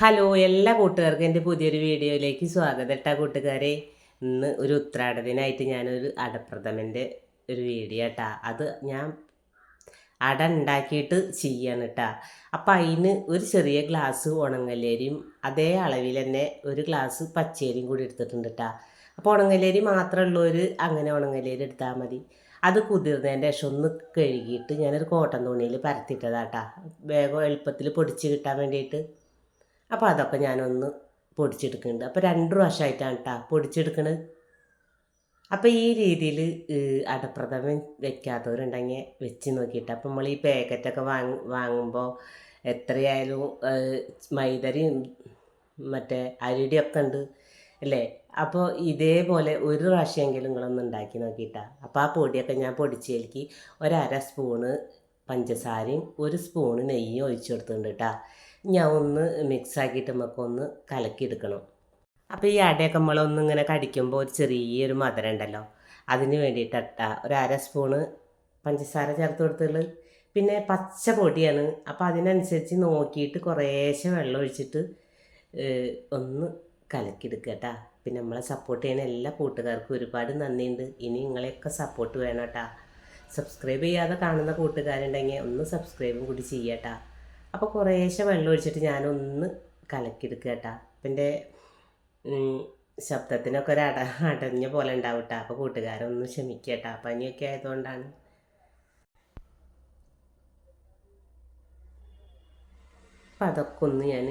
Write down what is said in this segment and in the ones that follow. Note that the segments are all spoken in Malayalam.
ഹലോ എല്ലാ കൂട്ടുകാർക്കും എന്റെ പുതിയൊരു വീഡിയോയിലേക്ക് സ്വാഗതം കേട്ടാ കൂട്ടുകാരെ. ഇന്ന് ഒരു ഉത്രാടത്തിനായിട്ട് ഞാനൊരു അടപ്രഥമന്റെ ഒരു വീഡിയോ കേട്ടാ. അത് ഞാൻ അട ഉണ്ടാക്കിയിട്ട് ചെയ്യാണ് കേട്ടാ. അപ്പം അതിന് ഒരു ചെറിയ ഗ്ലാസ് ഉണങ്ങല്ലേരിയും അതേ അളവിൽ തന്നെ ഒരു ഗ്ലാസ് പച്ചേരിയും കൂടി എടുത്തിട്ടുണ്ട് കേട്ടാ. അപ്പോൾ ഉണങ്ങല്ലേരി ഒരു അങ്ങനെ ഉണങ്ങല്ലേരി എടുത്താൽ മതി. അത് കുതിർന്നതിന്റെ ശേഷം ഒന്ന് കഴുകിയിട്ട് ഞാനൊരു കോട്ടൺ തുണിയിൽ പരത്തിയിട്ടതാട്ടാ വേഗം എളുപ്പത്തിൽ പൊടിച്ച് കിട്ടാൻ വേണ്ടിയിട്ട്. അപ്പോൾ അതൊക്കെ ഞാനൊന്ന് പൊടിച്ചെടുക്കുന്നുണ്ട്. അപ്പോൾ രണ്ട് പ്രാവശ്യമായിട്ടാണ് കേട്ടോ പൊടിച്ചെടുക്കണത്. അപ്പോൾ ഈ രീതിയിൽ അടപ്രഥമൻ വെക്കാത്തവരുണ്ടെങ്കിൽ വെച്ച് നോക്കിയിട്ട്. അപ്പോൾ നമ്മൾ ഈ പാക്കറ്റൊക്കെ വാങ്ങ വാങ്ങുമ്പോൾ എത്രയായാലും മൈദരിയും മറ്റേ അരിടിയൊക്കെ ഉണ്ട് അല്ലേ? അപ്പോൾ ഇതേപോലെ ഒരു പ്രാവശ്യമെങ്കിലും നിങ്ങളൊന്ന് ഉണ്ടാക്കി നോക്കിയിട്ടാ. അപ്പോൾ ആ പൊടിയൊക്കെ ഞാൻ പൊടിച്ചേൽക്കി ഒരര സ്പൂണ് പഞ്ചസാരയും ഒരു സ്പൂണ് നെയ്യും ഒഴിച്ചു കൊടുത്തിട്ടുണ്ട് കേട്ടോ ഞാൻ ഒന്ന് മിക്സ് ആക്കിയിട്ട് നമുക്കൊന്ന് കലക്കിയെടുക്കണം. അപ്പോൾ ഈ അടയൊക്കെ നമ്മളൊന്ന് ഇങ്ങനെ കടിക്കുമ്പോൾ ഒരു ചെറിയൊരു മധുരം ഉണ്ടല്ലോ അതിന് വേണ്ടിയിട്ടട്ട ഒരു അര സ്പൂണ് പഞ്ചസാര ചേർത്ത് കൊടുത്തുള്ളൂ പിന്നെ പച്ച പൊടിയാണ്. അപ്പോൾ അതിനനുസരിച്ച് നോക്കിയിട്ട് കുറേശ്ശെ വെള്ളം ഒഴിച്ചിട്ട് ഒന്ന് കലക്കിയെടുക്കുക കേട്ടാ പിന്നെ നമ്മളെ സപ്പോർട്ട് ചെയ്യുന്ന എല്ലാ കൂട്ടുകാർക്കും ഒരുപാട് നന്ദിയുണ്ട്. ഇനി നിങ്ങളെയൊക്കെ സപ്പോർട്ട് വേണം കേട്ടാ സബ്സ്ക്രൈബ് ചെയ്യാതെ കാണുന്ന കൂട്ടുകാരുണ്ടെങ്കിൽ ഒന്ന് സബ്സ്ക്രൈബും കൂടി ചെയ്യട്ടാ അപ്പോൾ കുറേശ്ശെ വെള്ളം ഒഴിച്ചിട്ട് ഞാനൊന്ന് കലക്കിയെടുക്കുക കേട്ടാ അപ്പം എന്റെ ശബ്ദത്തിനൊക്കെ ഒരു അട അടഞ്ഞ പോലെ ഉണ്ടാവും കേട്ടോ അപ്പോൾ കൂട്ടുകാരൊന്ന് ക്ഷമിക്കട്ടാ. പനിയൊക്കെ ആയതുകൊണ്ടാണ്. അപ്പം അതൊക്കെ ഒന്ന് ഞാൻ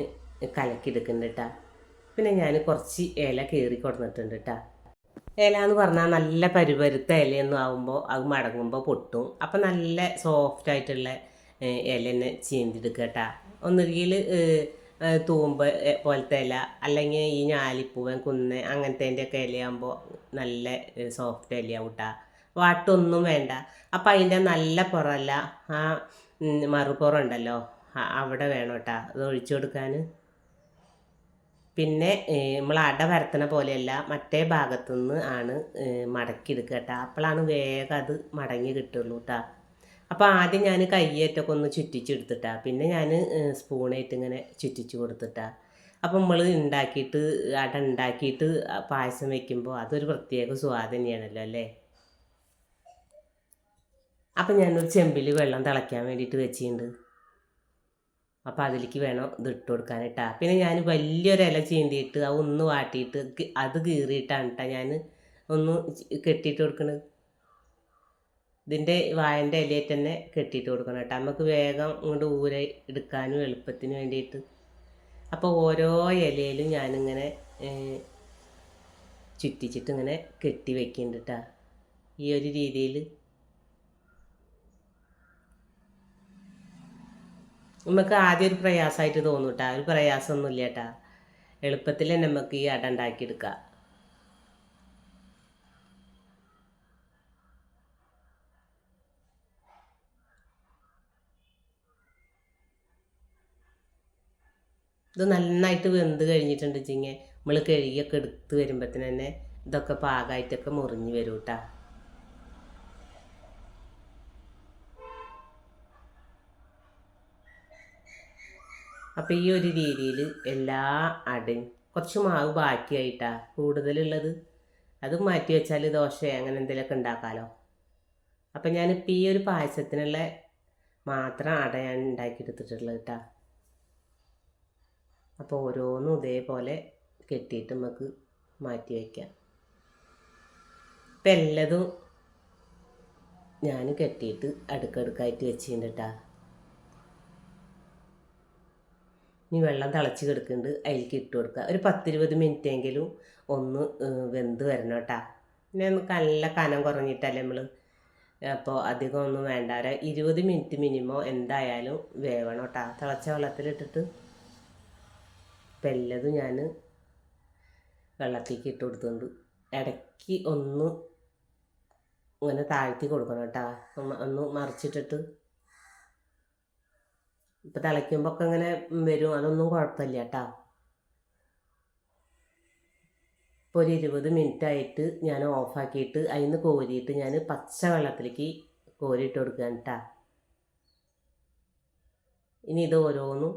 കലക്കിയെടുക്കുന്നുണ്ട് കേട്ടാ പിന്നെ ഞാൻ കുറച്ച് ഇല കീറി കൊടുത്തിട്ടുണ്ട് കേട്ടാ ഇല എന്ന് പറഞ്ഞാൽ നല്ല പരുപരുത്ത ഇലയൊന്നും ആകുമ്പോൾ അത് മടങ്ങുമ്പോൾ പൊട്ടും. അപ്പം നല്ല സോഫ്റ്റ് ആയിട്ടുള്ള ഇല തന്നെ ചീന്തിയെടുക്കുക കേട്ടോ ഒന്നുകിൽ തൂമ്പ് പോലത്തെ ഇല അല്ലെങ്കിൽ ഈ ഞാലിപ്പൂവൻ കുന്ന് അങ്ങനത്തേന്റെയൊക്കെ ഇലയാകുമ്പോൾ നല്ല സോഫ്റ്റ് ഇലയാവും കേട്ടാ വാട്ടൊന്നും വേണ്ട. അപ്പം അതിന്റെ നല്ല പുറമല്ല ആ മറുപുറം ഉണ്ടല്ലോ അവിടെ വേണം കേട്ടാ അത് ഒഴിച്ചു കൊടുക്കാൻ പിന്നെ നമ്മൾ അട വരത്തണ പോലെയല്ല മറ്റേ ഭാഗത്തു നിന്ന് ആണ് മടക്കിയെടുക്കുക കേട്ടോ അപ്പോഴാണ് വേഗം അത് മടങ്ങി കിട്ടുള്ളൂ കേട്ടോ അപ്പോൾ ആദ്യം ഞാൻ കയ്യേറ്റൊക്കെ ഒന്ന് ചുറ്റിച്ചെടുത്തിട്ടാ. പിന്നെ ഞാൻ സ്പൂണായിട്ട് ഇങ്ങനെ ചുറ്റിച്ച് കൊടുത്തിട്ടാ. അപ്പം നമ്മൾ ഉണ്ടാക്കിയിട്ട് അട ഉണ്ടാക്കിയിട്ട് പായസം വെക്കുമ്പോൾ അതൊരു പ്രത്യേക സ്വാദ് തന്നെയാണല്ലോ അല്ലേ? അപ്പം ഞാനൊരു ചെമ്പിൽ വെള്ളം തിളയ്ക്കാൻ വേണ്ടിയിട്ട് വെച്ചിട്ടുണ്ട്. അപ്പം അതിലേക്ക് വേണം ഇത് ഇട്ട് കൊടുക്കാനിട്ടാ പിന്നെ ഞാൻ വലിയൊരു ചീന്തിയിട്ട് അത് ഒന്ന് വാട്ടിയിട്ട് അത് കീറിയിട്ടാണ് കേട്ടോ ഞാൻ ഒന്ന് കെട്ടിയിട്ട് കൊടുക്കണത്. ഇതിന്റെ വായന്റെ ഇലയിൽ തന്നെ കെട്ടിയിട്ട് കൊടുക്കണം കേട്ടോ. നമുക്ക് വേഗം ഇങ്ങോട്ട് ഊര എടുക്കാനും എളുപ്പത്തിന് വേണ്ടിയിട്ട്. അപ്പോൾ ഓരോ ഇലയിലും ഞാനിങ്ങനെ ചുറ്റിച്ചിട്ട് ഇങ്ങനെ കെട്ടി വെക്കുന്നുണ്ട് കേട്ടോ ഈ ഒരു രീതിയിൽ നമുക്ക് ആദ്യം ഒരു പ്രയാസമായിട്ട് തോന്നും കേട്ടോ ഒരു പ്രയാസമൊന്നുമില്ല കേട്ടോ എളുപ്പത്തിൽ നമുക്ക് ഈ അട ഉണ്ടാക്കിയെടുക്കാം. ഇത് നന്നായിട്ട് വെന്ത് കഴിഞ്ഞിട്ടുണ്ട് ചിങ്ങെ നമ്മൾ കഴുകിയൊക്കെ എടുത്ത് വരുമ്പോഴത്തേന് തന്നെ ഇതൊക്കെ പാകമായിട്ടൊക്കെ മുറിഞ്ഞ് വരും കേട്ടോ അപ്പോൾ ഈ ഒരു രീതിയിൽ എല്ലാ അടയും കുറച്ച് മാവ് ബാക്കിയായിട്ടാ കൂടുതലുള്ളത്. അത് മാറ്റി വെച്ചാൽ ദോശ അങ്ങനെ എന്തെങ്കിലുമൊക്കെ ഉണ്ടാക്കാമല്ലോ അപ്പം ഞാനിപ്പോൾ ഈ ഒരു പായസത്തിനുള്ള മാത്രം അടയാണ് ഉണ്ടാക്കിയെടുത്തിട്ടുള്ളത് കേട്ടോ. അപ്പോൾ ഓരോന്നും ഇതേപോലെ കെട്ടിയിട്ട് നമുക്ക് മാറ്റി വയ്ക്കാം. ഇപ്പം എല്ലതും ഞാൻ കെട്ടിയിട്ട് അടുക്കടുക്കായിട്ട് വെച്ചിട്ടുണ്ട് ഇനി വെള്ളം തിളച്ച് കിടക്കുന്നുണ്ട്. അതിലേക്ക് ഇട്ട് കൊടുക്കുക. ഒരു പത്തിരുപത് മിനിറ്റ് എങ്കിലും ഒന്ന് വെന്ത് വരണം കേട്ടോ പിന്നെ നമുക്ക് നല്ല കനം കുറഞ്ഞിട്ടല്ലേ നമ്മൾ അപ്പോൾ അധികം ഒന്നും വേണ്ട. ഒരു ഇരുപത് മിനിറ്റ് മിനിമം എന്തായാലും വേവണം കേട്ടോ തിളച്ച വെള്ളത്തിലിട്ടിട്ട് ഇപ്പം എല്ലതും ഞാൻ വെള്ളത്തേക്ക് ഇട്ട് കൊടുത്തുണ്ട് ഇടയ്ക്ക് ഒന്ന് ഇങ്ങനെ താഴ്ത്തി കൊടുക്കണം കേട്ടോ. ഒന്ന് ഒന്ന് മറിച്ചിട്ടിട്ട്. ഇപ്പം തിളയ്ക്കുമ്പോൾ ഒക്കെ ഇങ്ങനെ വരും. അതൊന്നും കുഴപ്പമില്ല കേട്ടോ. ഇപ്പോൾ ഒരു ഇരുപത് മിനിറ്റ് ആയിട്ട് ഞാൻ ഓഫാക്കിയിട്ട് അതിൽ നിന്ന് കോരിയിട്ട് ഞാൻ പച്ച വെള്ളത്തിലേക്ക് കോരിയിട്ട് കൊടുക്കുകയാണ് കേട്ടോ. ഇനി ഇത് ഓരോന്നും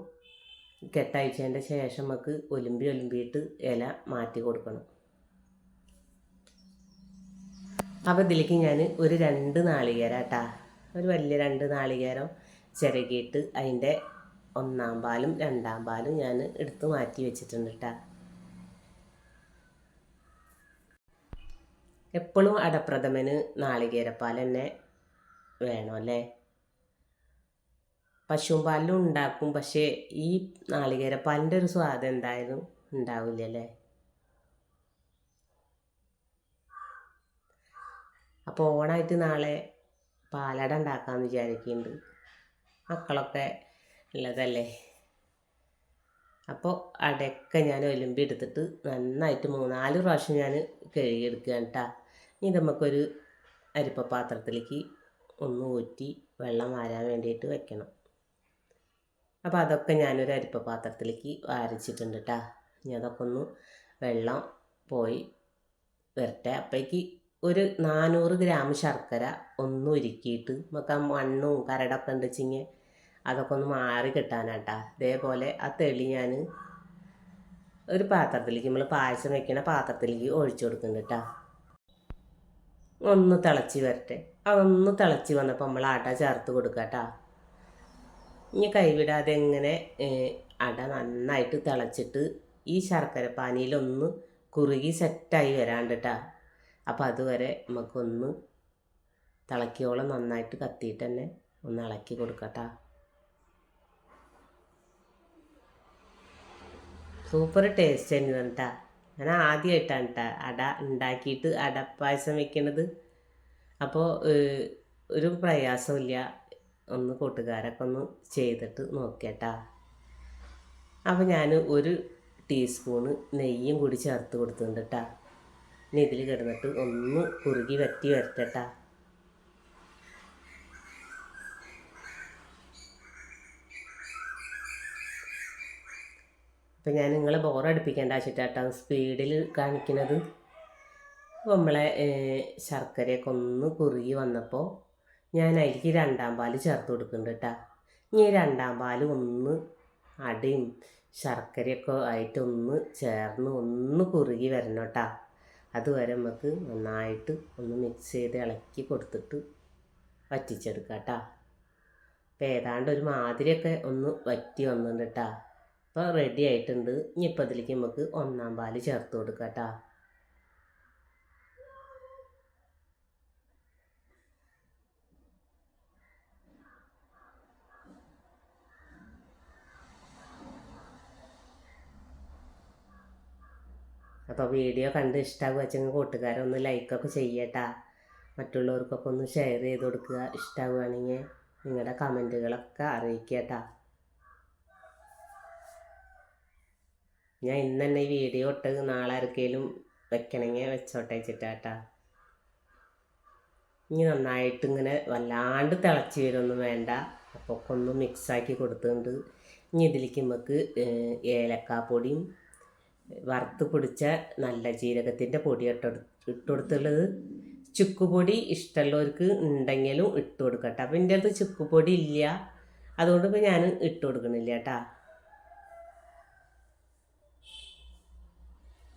കെട്ടയച്ചതിന്റെ ശേഷം നമുക്ക് ഒലുമ്പി ഒലുമ്പിയിട്ട് ഇല മാറ്റി കൊടുക്കണം. അപ്പോൾ ഇതിലേക്ക് ഞാൻ ഒരു രണ്ട് നാളികേരം കേട്ടാ ഒരു വലിയ രണ്ട് നാളികേരം ചിരകിയിട്ട് അതിന്റെ ഒന്നാം പാലും രണ്ടാം പാലും ഞാൻ എടുത്ത് മാറ്റി വെച്ചിട്ടുണ്ട് കേട്ടാ എപ്പോഴും അടപ്രഥമന് നാളികേരപ്പാൽ തന്നെ വേണം അല്ലേ? പശുവും പാലിലും ഉണ്ടാക്കും പക്ഷേ ഈ നാളികേര പാലിന്റെ ഒരു സ്വാദം എന്തായാലും ഉണ്ടാവില്ല അല്ലേ അപ്പോൾ ഓണായിട്ട് നാളെ പാലട ഉണ്ടാക്കാമെന്ന് വിചാരിക്കുന്നുണ്ട് മക്കളൊക്കെ ഉള്ളതല്ലേ? അപ്പോൾ അടയൊക്കെ ഞാൻ ഒലുമ്പി എടുത്തിട്ട് നന്നായിട്ട് മൂന്നാൽ പ്രാവശ്യം ഞാൻ കഴുകിയെടുക്കുക കേട്ടാ ഇനി നമുക്കൊരു അരിപ്പ പാത്രത്തിലേക്ക് ഒന്ന് ഊറ്റി വെള്ളം വാരാൻ വേണ്ടിയിട്ട് വെക്കണം. അപ്പോൾ അതൊക്കെ ഞാനൊരു അരിപ്പ പാത്രത്തിലേക്ക് അരച്ചിട്ടുണ്ട് കേട്ടോ ഇനി അതൊക്കെ ഒന്ന് വെള്ളം പോയി വരട്ടെ. അപ്പോഴേക്ക് ഒരു നാനൂറ് ഗ്രാം ശർക്കര ഒന്ന് ഉരുക്കിയിട്ട് നമുക്ക് ആ മണ്ണും കരടൊക്കെ ഉണ്ട് വെച്ചിങ്ങനെ അതൊക്കെ ഒന്ന് മാറി കിട്ടാനാട്ടാ. ഇതേപോലെ ആ തെളി ഞാൻ ഒരു പാത്രത്തിലേക്ക് നമ്മൾ പായസം വെക്കണ പാത്രത്തിലേക്ക് ഒഴിച്ചു കൊടുക്കുന്നുണ്ട് കേട്ടോ ഒന്ന് തിളച്ച് വരട്ടെ. അതൊന്ന് തിളച്ച് വന്നപ്പോൾ നമ്മൾ ആട്ട ചേർത്ത് കൊടുക്കാം കേട്ടോ ഇനി കൈവിടാതെ എങ്ങനെ അട നന്നായിട്ട് തിളച്ചിട്ട് ഈ ശർക്കര പാനിയിലൊന്ന് കുറുകി സെറ്റായി വരാണ്ടിട്ടാ. അപ്പം അതുവരെ നമുക്കൊന്ന് തിളക്കിയോളം നന്നായിട്ട് കത്തിയിട്ട് തന്നെ ഒന്ന് ഇളക്കി കൊടുക്കട്ടാ. സൂപ്പർ ടേസ്റ്റ് തന്നെ കേട്ടാ ഞാൻ ആദ്യമായിട്ടാണ് കേട്ടാ അട ഉണ്ടാക്കിയിട്ട് അടപ്പായസം വെക്കണത്. അപ്പോൾ ഒരു പ്രയാസമില്ല ഒന്ന് കൂട്ടുകാരൊക്കെ ഒന്ന് ചെയ്തിട്ട് നോക്കിയട്ടാ. അപ്പോൾ ഞാൻ ഒരു ടീസ്പൂണ് നെയ്യും കൂടി ചേർത്ത് കൊടുത്തിട്ടുണ്ട് കേട്ടാ ഇനി ഇതിൽ കിടന്നിട്ട് ഒന്ന് കുറുകി വറ്റി വരട്ടെട്ടാ. അപ്പം ഞാൻ നിങ്ങളെ ബോറടിപ്പിക്കേണ്ട വെച്ചിട്ടാട്ടോ സ്പീഡിൽ കാണിക്കുന്നത് നമ്മളെ ശർക്കരയൊക്കെ ഒന്ന് കുറുകി വന്നപ്പോൾ ഞാൻ അതിലേക്ക് രണ്ടാം പാൽ ചേർത്ത് കൊടുക്കുന്നുണ്ട് കേട്ടോ ഇനി രണ്ടാം പാൽ ഒന്ന് അടയും ശർക്കരയൊക്കെ ആയിട്ടൊന്ന് ചേർന്ന് ഒന്ന് കുറുകി വരണം കേട്ടോ അതുവരെ നമുക്ക് നന്നായിട്ട് ഒന്ന് മിക്സ് ചെയ്ത് ഇളക്കി കൊടുത്തിട്ട് വറ്റിച്ചെടുക്കാം കേട്ടോ അപ്പോൾ ഏതാണ്ട് ഒരു മാതിരിയൊക്കെ ഒന്ന് വറ്റി വന്നിട്ടുണ്ട് കേട്ടോ അപ്പോൾ റെഡി ആയിട്ടുണ്ട്. ഇനി ഇപ്പോൾ അതിലേക്ക് നമുക്ക് ഒന്നാം പാൽ ചേർത്ത് കൊടുക്കാം കേട്ടോ അപ്പോൾ വീഡിയോ കണ്ട് ഇഷ്ടമാകുക വെച്ചെങ്കിൽ കൂട്ടുകാരൊന്ന് ലൈക്കൊക്കെ ചെയ്യട്ടാ. മറ്റുള്ളവർക്കൊക്കെ ഒന്ന് ഷെയർ ചെയ്ത് കൊടുക്കുക. ഇഷ്ടമാവുകയാണെങ്കിൽ നിങ്ങളുടെ കമന്റുകളൊക്കെ അറിയിക്കട്ടാ. ഞാൻ ഇന്ന് തന്നെ ഈ വീഡിയോ ഇട്ട് നാളെ ആർക്കെങ്കിലും വെക്കണമെങ്കിൽ വെച്ചോട്ടെ ഇനി നന്നായിട്ട് ഇങ്ങനെ വല്ലാണ്ട് തിളച്ച് വരുമൊന്നും വേണ്ട. അപ്പോൾ ഒന്ന് മിക്സാക്കി കൊടുത്തുകൊണ്ട് ഇനി ഇതിലേക്ക് നമുക്ക് ഏലക്കാപ്പൊടിയും വറുത്ത് പൊടിച്ച നല്ല ജീരകത്തിന്റെ പൊടി ഇട്ട് ഇട്ട് കൊടുത്തുള്ളത് ചുക്കുപൊടി ഇഷ്ടമുള്ളവർക്ക് ഉണ്ടെങ്കിലും ഇട്ട് കൊടുക്കട്ടെ അപ്പം എന്റെ അടുത്ത് ചുക്കുപൊടി ഇല്ല. അതുകൊണ്ട് ഇപ്പോൾ ഞാൻ ഇട്ട് കൊടുക്കണില്ല കേട്ടാ.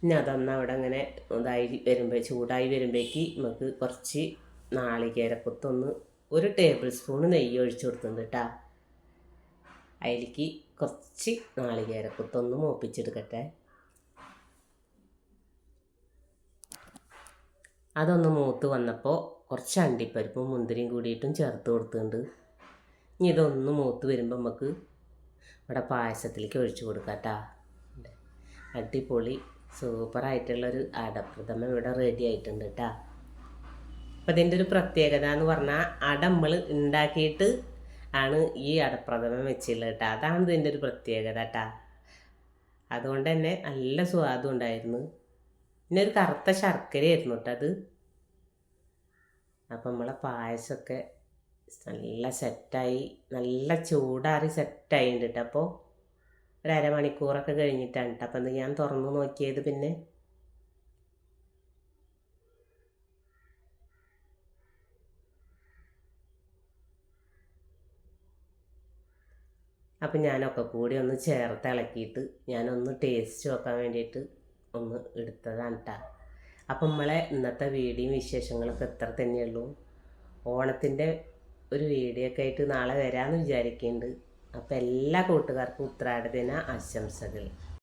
ഇനി അതൊന്ന് അവിടെ അങ്ങനെ ഇതായി വരുമ്പോൾ ചൂടായി വരുമ്പോഴേക്ക് നമുക്ക് കുറച്ച് നാളികേരക്കൊത്തൊന്ന് ഒരു ടേബിൾ സ്പൂൺ നെയ്യ് ഒഴിച്ചു കൊടുക്കുന്നുണ്ട് കേട്ടാ. അതിലേക്ക് കുറച്ച് നാളികേരക്കൊത്തൊന്ന് മൂപ്പിച്ചെടുക്കട്ടെ. അതൊന്ന് മൂത്ത് വന്നപ്പോൾ കുറച്ച് അണ്ടിപ്പരിപ്പും മുന്തിരിയും കൂടിയിട്ടും ചേർത്ത് കൊടുത്തിട്ടുണ്ട്. ഇനി ഇതൊന്ന് മൂത്ത് വരുമ്പോൾ നമുക്ക് ഇവിടെ പായസത്തിലേക്ക് ഒഴിച്ചു കൊടുക്കാം കേട്ടോ അടിപൊളി സൂപ്പറായിട്ടുള്ളൊരു അടപ്രഥമ ഇവിടെ റെഡി ആയിട്ടുണ്ട് കേട്ടോ അപ്പം ഇതിന്റെ ഒരു പ്രത്യേകത എന്ന് പറഞ്ഞാൽ അട നമ്മൾ ഉണ്ടാക്കിയിട്ട് ആണ് ഈ അടപ്രഥമം വെച്ചുള്ളത് കേട്ടോ അതാണ് ഇതിന്റെ ഒരു പ്രത്യേകത കേട്ടോ അതുകൊണ്ട് തന്നെ നല്ല സ്വാദും ഉണ്ടായിരുന്നു. പിന്നെ ഒരു കറുത്ത ശർക്കരയായിരുന്നു കേട്ടോ അത് അപ്പം നമ്മളെ പായസമൊക്കെ നല്ല സെറ്റായി നല്ല ചൂടാറി സെറ്റായി കേട്ടോ അപ്പോൾ ഒരു അരമണിക്കൂറൊക്കെ കഴിഞ്ഞിട്ടാണ് കേട്ടോ അപ്പം ഞാൻ തുറന്നു നോക്കിയത് പിന്നെ. അപ്പം ഞാനൊക്കെ കൂടി ഒന്ന് ചേർത്ത് ഇളക്കിയിട്ട് ഞാനൊന്ന് ടേസ്റ്റ് നോക്കാൻ വേണ്ടിയിട്ട് ഒന്ന് എടുത്തതാണ് കേട്ടോ അപ്പം നമ്മളെ ഇന്നത്തെ വീഡിയോയും വിശേഷങ്ങളൊക്കെ എത്ര തന്നെയുള്ളൂ. ഓണത്തിന്റെ ഒരു വീഡിയോ ഒക്കെ ആയിട്ട് നാളെ വരാമെന്ന് വിചാരിക്കുന്നുണ്ട് അപ്പം എല്ലാ കൂട്ടുകാർക്കും ഉത്രാട ദിന ആശംസകൾ.